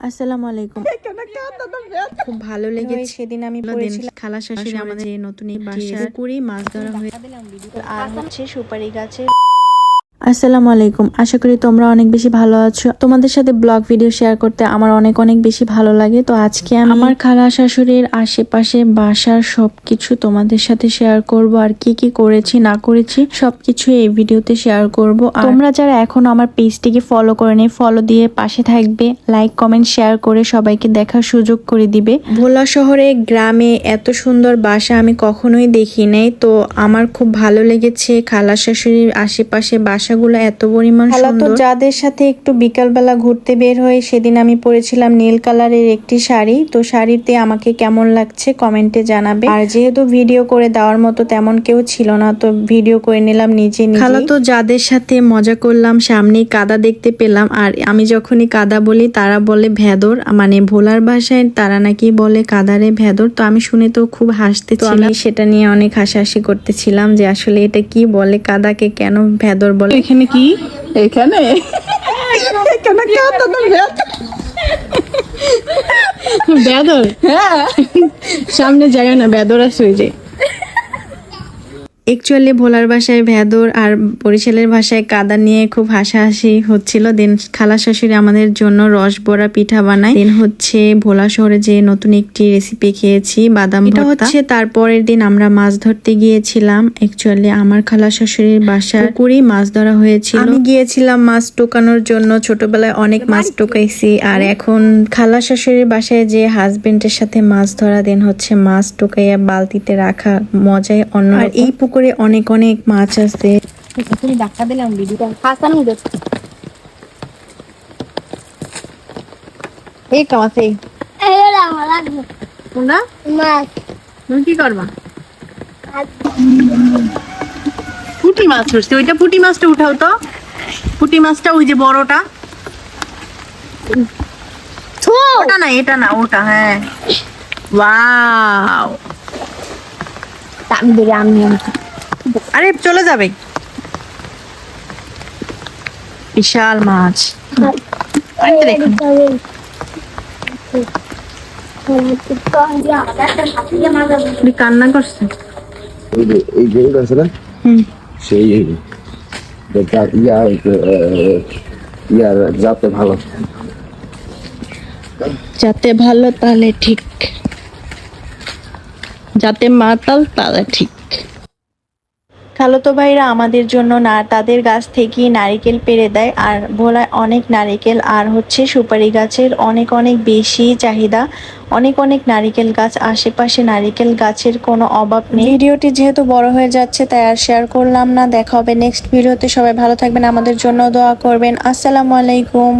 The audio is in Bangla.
আসসালামু আলাইকুম। খুব ভালো লেগেছে। সেদিন আমি পড়েছিলাম খালা শাশুড়ি আমাদের নতুন এই বাসা পুকুরে মাছ ধরা হয়ে আর হচ্ছে সুপারি গাছে আসসালামু আলাইকুম। আশা করি তোমরা অনেক বেশি ভালো আছো। তোমাদের সাথে ব্লগ ভিডিও শেয়ার করতে আমার অনেক অনেক বেশি ভালো লাগে। তো আজকে আমি আমার খালা শাশুড়ির আশেপাশে বাসার সবকিছু তোমাদের সাথে শেয়ার করব আর কি কি করেছি না করেছি সবকিছু এই ভিডিওতে শেয়ার করব। আর তোমরা যারা এখনও আমার পেজটিকে ফলো করে নেই ফলো দিয়ে পাশে থাকবে। লাইক কমেন্ট শেয়ার করে সবাইকে দেখার সুযোগ করে দিবে। ভোলা শহরে গ্রামে এত সুন্দর বাসা আমি কখনোই দেখি নাই তো আমার খুব ভালো লেগেছে খালা শাশুড়ির আশেপাশে বাসাগুলো এত পরিমাণ সুন্দর। যাদের সাথে একটু বিকালবেলা ঘুরতে বের হয়ে সেদিন আমি পরেছিলাম নীল কালারের একটি শাড়ি। তো শাড়িতে আমাকে কেমন লাগছে কমেন্টে জানাবে। আর যেহেতু ভিডিও করে দেওয়ার মতো তেমন কেউ ছিল না তো ভিডিও করে নিলাম নিজে নিজে খালা তো যাদের সাথে মজা করলাম সামনেই কাদা দেখতে পেলাম। আর আমি যখনই কাদা বলি তারা বলে ভেদর। মানে ভোলার ভাষায় তারা নাকি বলে কাদারে ভেদর। তো আমি শুনে তো খুব হাসতে আমি সেটা নিয়ে অনেক হাসাহাসি করতেছিলাম যে আসলে এটা কি বলে কাদাকে কেন ভেদর বলে? এখানে কি? এখানে? এখানে বেদর হ্যাঁ। সামনে জায়গা না বেদর আছে ওই যে। একচুয়ালি ভোলার ভাষায় ভেদর আর বরিশালের ভাষায় কাদা নিয়ে খুব হাসাহাসি হচ্ছিল। দেন খালা শাশুড়ি আমাদের জন্য রস বড়া পিঠা বানায়। দেন হচ্ছে ভোলা শহরে যে নতুন একটি রেসিপি খেয়েছি বাদাম এটা হচ্ছে তারপরের দিন আমরা মাছ ধরতে গিয়েছিলাম। একচুয়ালি আমার খালা শাশুড়ির বাসার পুকুরেই মাছ ধরা হয়েছিল। আমি গিয়েছিলাম মাছ টোকানোর জন্য। ছোটবেলায় অনেক মাছ টোকাইছি। আর এখন খালা শাশুড়ির বাসায় যে হাজবেন্ডের সাথে মাছ ধরা দেন হচ্ছে মাছ টোকাইয়া বালতিতে রাখা মজায় অন্য আর এই পুকুরে অনেক অনেক মাছ আছে। ধাক্কা দিলাম ভিডিওটা হাসান এই কামাতে এরা আমার লাগবে তোমরা? মাছ। তুমি কি করবা? পুঁটি মাছ ধরছি। ওইটা পুঁটি মাছটা উঠাও তো। পুঁটি মাছটা ওই যে বড়টা। ওটা না এটা না ওটা হ্যাঁ। ওয়াও। আমি ধরে আমি আরে চলে যাবে। বিশাল মাছ। দেখুন কান্না করছে? এই যে এই গরুটা আছে না? সেই ইয়ার ইয়ার যাতে ভালো। যাতে ভালো তাহলে ঠিক। যাতে মাতাল তাহলে ঠিক। খালতো ভাইরা আমাদের জন্য না তাদের গাছ থেকেই নারিকেল পেরে দেয় আর ভোলায় অনেক নারিকেল আর হচ্ছে সুপারি গাছের অনেক অনেক বেশি চাহিদা। অনেক অনেক নারিকেল গাছ আশেপাশে নারিকেল গাছের কোনো অভাব নেই। ভিডিওটি যেহেতু বড় হয়ে যাচ্ছে তাই আর শেয়ার করলাম না। দেখা হবে নেক্সট ভিডিওতে। সবাই ভালো থাকবেন আমাদের জন্য দোয়া করবেন। আসসালামু আলাইকুম।